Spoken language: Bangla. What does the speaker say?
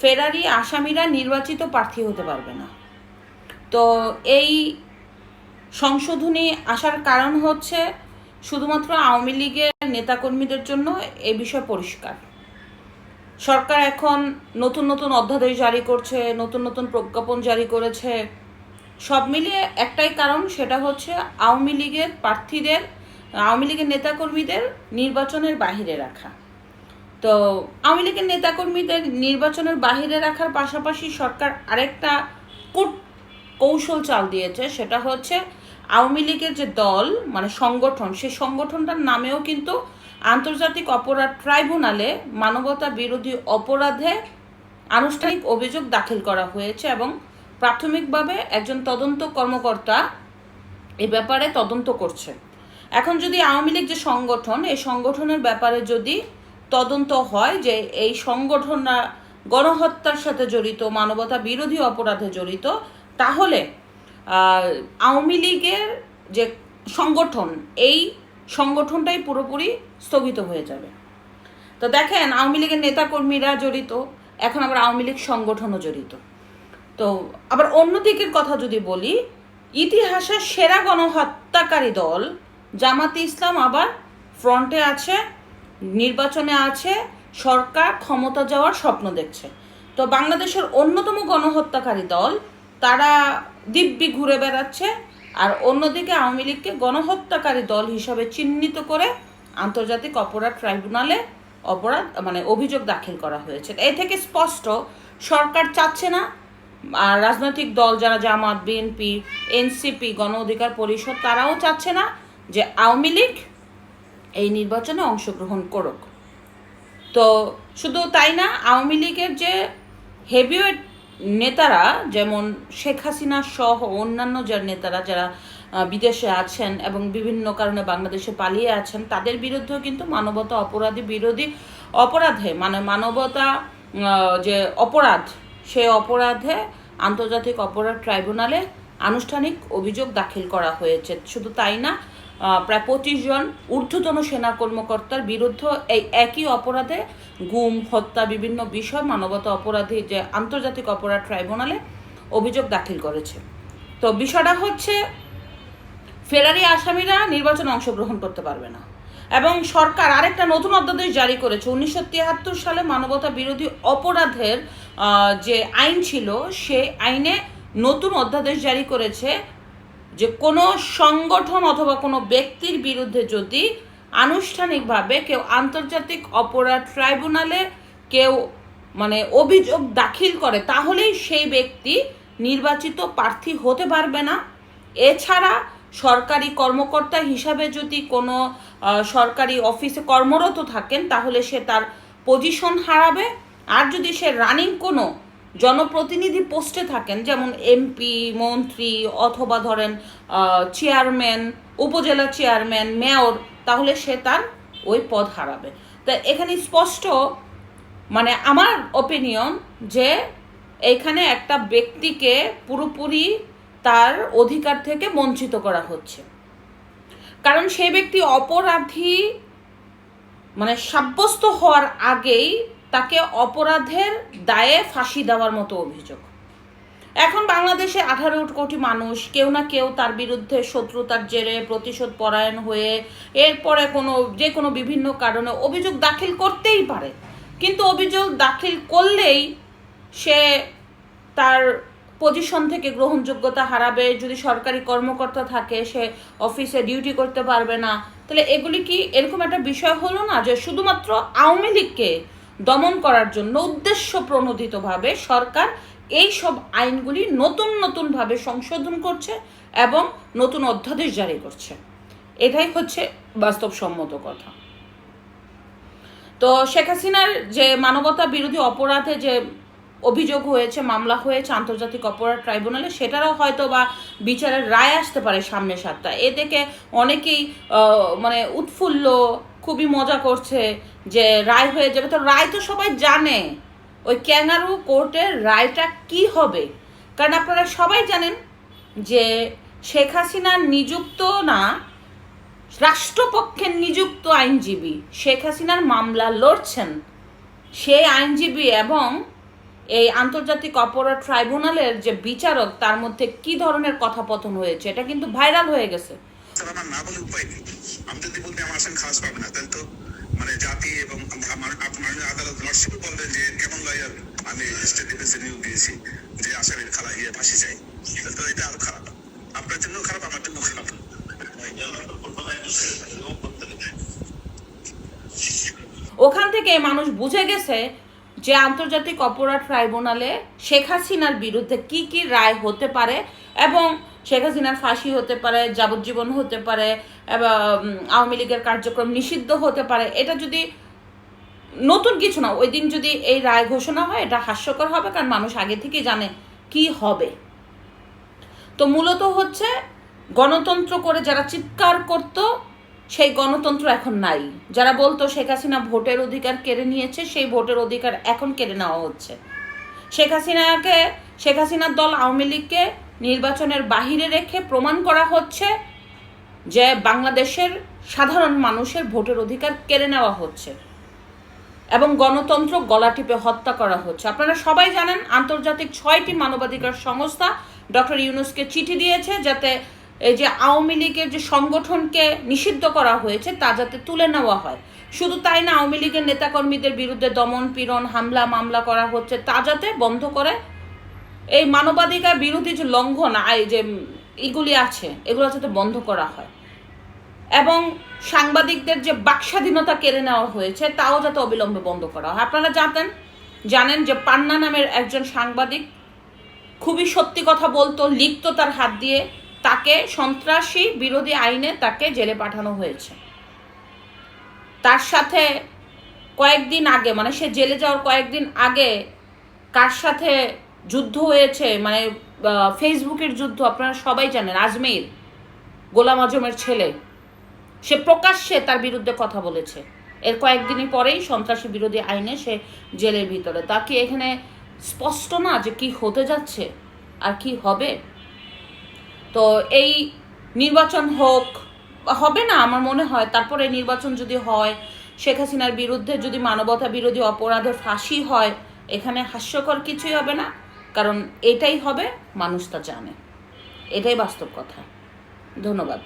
ফেরারি আসামিরা নির্বাচিত প্রার্থী হতে পারবে না। তো এই সংশোধনী আসার কারণ হচ্ছে শুধুমাত্র আওয়ামী লীগের নেতাকর্মীদের জন্য এ বিষয় পরিষ্কার। সরকার এখন নতুন নতুন অধ্যাদেশ জারি করছে, নতুন নতুন প্রজ্ঞাপন জারি করেছে। সব মিলিয়ে একটাই কারণ, সেটা হচ্ছে আওয়ামী লীগের প্রার্থীদের, আওয়ামী লীগের নেতাকর্মীদের নির্বাচনের বাহিরে রাখা। তো আওয়ামী লীগের নেতাকর্মীদের নির্বাচনের বাহিরে রাখার পাশাপাশি সরকার আরেকটা কূট কৌশল চাল দিয়েছে, সেটা হচ্ছে আওয়ামী লীগের যে দল মানে সংগঠন সেই সংগঠনটার নামেও কিন্তু আন্তর্জাতিক অপরাধ ট্রাইব্যুনালে মানবতা বিরোধী অপরাধে আনুষ্ঠানিক অভিযোগ দাখিল করা হয়েছে এবং প্রাথমিকভাবে একজন তদন্ত কর্মকর্তা এ ব্যাপারে তদন্ত করছে। এখন যদি আওয়ামী লীগ যে সংগঠন, এই সংগঠনের ব্যাপারে যদি তদন্ত হয় যে এই সংগঠনরা গণহত্যার সাথে জড়িত, মানবতা বিরোধী অপরাধে জড়িত, তাহলে আওয়ামী লীগের যে সংগঠন, এই সংগঠনটাই পুরোপুরি স্থগিত হয়ে যাবে। তো দেখেন, আওয়ামী লীগের নেতাকর্মীরা জড়িত, এখন আবার আওয়ামী লীগ সংগঠনও জড়িত। তো আবার অন্য দিকের কথা যদি বলি, ইতিহাসের সেরা গণহত্যাকারী দল জামাতে ইসলাম আবার ফ্রন্টে আছে নির্বাচনে আছে, সরকার ক্ষমতা যাওয়ার স্বপ্ন দেখছে। তো বাংলাদেশের অন্যতম গণহত্যাকারী দল, তারা দিব্যি ঘুরে বেড়াচ্ছে আর অন্যদিকে আওয়ামী লীগকে গণহত্যাকারী দল হিসাবে চিহ্নিত করে আন্তর্জাতিক অপরাধ ট্রাইব্যুনালে অপরাধ মানে অভিযোগ দাখিল করা হয়েছে। এ থেকে স্পষ্ট, সরকার চাচ্ছে না। আর রাজনৈতিক দল যারা জামাত, বিএনপি, এনসিপি, গণ অধিকার পরিষদ, তারাও চাচ্ছে না যে আওয়ামী লীগ এই নির্বাচনে অংশগ্রহণ করুক। তো শুধু তাই না, আওয়ামী লীগের যে হেভিওয়েট নেতারা, যেমন শেখ হাসিনা সহ অন্যান্য যার নেতারা যারা বিদেশে আছেন এবং বিভিন্ন কারণে বাংলাদেশে পালিয়ে আছেন, তাদের বিরুদ্ধেও কিন্তু মানবতা অপরাধী বিরোধী অপরাধে মানে মানবতা যে অপরাধ, সে অপরাধে আন্তর্জাতিক অপরাধ ট্রাইব্যুনালে আনুষ্ঠানিক অভিযোগ দাখিল করা হয়েছে। শুধু তাই না প্রায় পঁচিশ জন ঊর্ধ্বতন সেনা কর্মকর্তার বিরুদ্ধে এই একই অপরাধে গুম, হত্যা, বিভিন্ন বিষয় মানবতা অপরাধী যে আন্তর্জাতিক অপরাধ ট্রাইব্যুনালে অভিযোগ দাখিল করেছে। তো বিষয়টা হচ্ছে, ফেরারি আসামিরা নির্বাচনে অংশগ্রহণ করতে পারবে না। এবং সরকার আরেকটা নতুন অধ্যাদেশ জারি করেছে। উনিশশো তিয়াত্তর সালে মানবতা বিরোধী অপরাধের যে আইন ছিল, সেই আইনে নতুন অধ্যাদেশ জারি করেছে যে কোনো সংগঠন অথবা কোনো ব্যক্তির বিরুদ্ধে যদি আনুষ্ঠানিকভাবে কেউ আন্তর্জাতিক অপরাধ ট্রাইব্যুনালে কেউ মানে অভিযোগ দাখিল করে, তাহলেই সেই ব্যক্তি নির্বাচিত প্রার্থী হতে পারবে না। এছাড়া সরকারি কর্মকর্তা হিসাবে যদি কোনো সরকারি অফিসে কর্মরত থাকেন, তাহলে সে তার পজিশন হারাবে। আর যদি সে রানিং কোনো জনপ্রতিনিধি পোস্টে থাকেন, যেমন এমপি, মন্ত্রী অথবা ধরেন চেয়ারম্যান, উপজেলা চেয়ারম্যান, মেয়র, তাহলে সে তার ওই পদ হারাবে। তা এখানে স্পষ্ট মানে আমার ওপিনিয়ন যে এখানে একটা ব্যক্তিকে পুরোপুরি তার অধিকার থেকে বঞ্চিত করা হচ্ছে। কারণ সেই ব্যক্তি অপরাধী মানে সাব্যস্ত হওয়ার আগেই তাকে অপরাধের দায়ে ফাঁসি দেওয়ার মতো অভিযোগ। এখন বাংলাদেশে আঠারো কোটি মানুষ, কেউ না কেউ তার বিরুদ্ধে শত্রুতার জেরে প্রতিশোধ পরায়ণ হয়ে এরপরে কোনো, যে কোনো বিভিন্ন কারণে অভিযোগ দাখিল করতেই পারে। কিন্তু অভিযোগ দাখিল করলেই সে তার পজিশন থেকে গ্রহণযোগ্যতা হারাবে। যদি সরকারি কর্মকর্তা থাকে, সে অফিসে ডিউটি করতে পারবে না। তাহলে এগুলি কি এরকম একটা বিষয় হলো না যে শুধুমাত্র আওয়ামী লীগকে দমন করার জন্য উদ্দেশ্য প্রণোদিতভাবে সরকার এই সব আইনগুলি নতুন নতুনভাবে সংশোধন করছে এবং নতুন অধ্যাদেশ জারি করছে। এটাই হচ্ছে বাস্তবসম্মত কথা। তো শেখ হাসিনার যে মানবতা বিরোধী অপরাধে যে অভিযোগ হয়েছে, মামলা হয়েছে, আন্তর্জাতিক অপরাধ ট্রাইব্যুনালে, সেটারও হয়তো বা বিচারের রায় আসতে পারে সামনে সাতটা এ থেকে অনেকেই মানে উৎফুল্ল খুবই মজা করছে যে রায় হয়ে যাবে। তো রায় তো সবাই জানে। ওই ক্যাঙ্গারু কোর্টের রায়টা কি হবে? কারণ আপনারা সবাই জানেন যে শেখ হাসিনার নিযুক্ত না রাষ্ট্রপক্ষের নিযুক্ত আইনজীবী। শেখ হাসিনার মামলা লড়ছেন। সেই আইনজীবী এবং এই আন্তর্জাতিক অপরাধ ট্রাইব্যুনালের যে বিচারক, তার মধ্যে কি ধরনের কথাপতন হয়েছে, এটা কিন্তু ভাইরাল হয়ে গেছে। বলতে আমার পাবে না তো মানে জাতি এবং আমার আপনার আদালত লর্ডশিপ যে কেমন লয়ার আমি স্টেট ডিফেন্সে নিয়োগ দিয়েছি, যে খালা ফাঁসি চাই। তো এটা আরও খারাপ। আপনার জন্য খারাপ, আমার জন্য খারাপ। ওখান থেকে মানুষ বুঝে গেছে যে আন্তর্জাতিক অপরাধ ট্রাইব্যুনালে শেখ হাসিনার বিরুদ্ধে কি কি রায় হতে পারে এবং শেখ হাসিনার ফাঁসি হতে পারে, যাবজ্জীবন হতে পারে আওয়ামী লীগের কার্যক্রম নিষিদ্ধ হতে পারে, এটা যদি নতুন কিছু না, ওই দিন যদি এই রায় ঘোষণা হয়, এটা হাস্যকর হবে, কারণ মানুষ আগে থেকে জানে কি হবে। তো মূলত হচ্ছে গণতন্ত্র করে যারা চিৎকার করতো, সেই গণতন্ত্র এখন নাই। যারা বলতো শেখ হাসিনা ভোটের অধিকার কেড়ে নিয়েছে, সেই ভোটের অধিকার এখন কেড়ে নেওয়া হচ্ছে। শেখ হাসিনাকে, শেখ হাসিনার দল আওয়ামী লীগকে নির্বাচনের বাহিরে রেখে প্রমাণ করা হচ্ছে যে বাংলাদেশের সাধারণ মানুষের ভোটের অধিকার কেড়ে নেওয়া হচ্ছে এবং গণতন্ত্র গলা টিপে হত্যা করা হচ্ছে। আপনারা সবাই জানেন আন্তর্জাতিক ছয়টি মানবাধিকার সংস্থা ডক্টর ইউনুসকে চিঠি দিয়েছে যাতে এই যে আওয়ামী লীগের যে সংগঠনকে নিষিদ্ধ করা হয়েছে তা যাতে তুলে নেওয়া হয়। শুধু তাই না, আওয়ামী লীগের নেতাকর্মীদের বিরুদ্ধে দমন, পীড়ন, হামলা, মামলা করা হচ্ছে তা যাতে বন্ধ করে এই মানবাধিকার বিরোধী যে লঙ্ঘন যে এগুলি আছে, এগুলো যাতে বন্ধ করা হয়। এবং সাংবাদিকদের যে বাকস্বাধীনতা কেড়ে নেওয়া হয়েছে, তাও যাতে অবিলম্বে বন্ধ করা হয়। আপনারা জানেন জানেন যে পান্না নামের একজন সাংবাদিক খুবই সত্যি কথা বলতো লিখতো তার হাত দিয়ে। তাকে সন্ত্রাসী বিরোধী আইনে তাকে জেলে পাঠানো হয়েছে। তার সাথে কয়েকদিন আগে মানে সে জেলে যাওয়ার কয়েকদিন আগে, কার সাথে যুদ্ধ হয়েছে মানে ফেসবুকের যুদ্ধ, আপনারা সবাই জানেন, আজমির, গোলাম আজমের ছেলে, সে প্রকাশ্যে তার বিরুদ্ধে কথা বলেছে। এর কয়েকদিনই পরেই সন্ত্রাসী বিরোধী আইনে সে জেলের ভিতরে। তা কি এখানে স্পষ্ট না যে কি হতে যাচ্ছে আর কি হবে? তো এই নির্বাচন হোক, হবে না আমার মনে হয়, তারপরে নির্বাচন যদি হয়, শেখ হাসিনার বিরুদ্ধে যদি মানবতা বিরোধী অপরাধের ফাঁসি হয়, এখানে হাস্যকর কিছুই হবে না। কারণ এটাই হবে মানুষ তা জানে। এটাই বাস্তব কথা। ধন্যবাদ।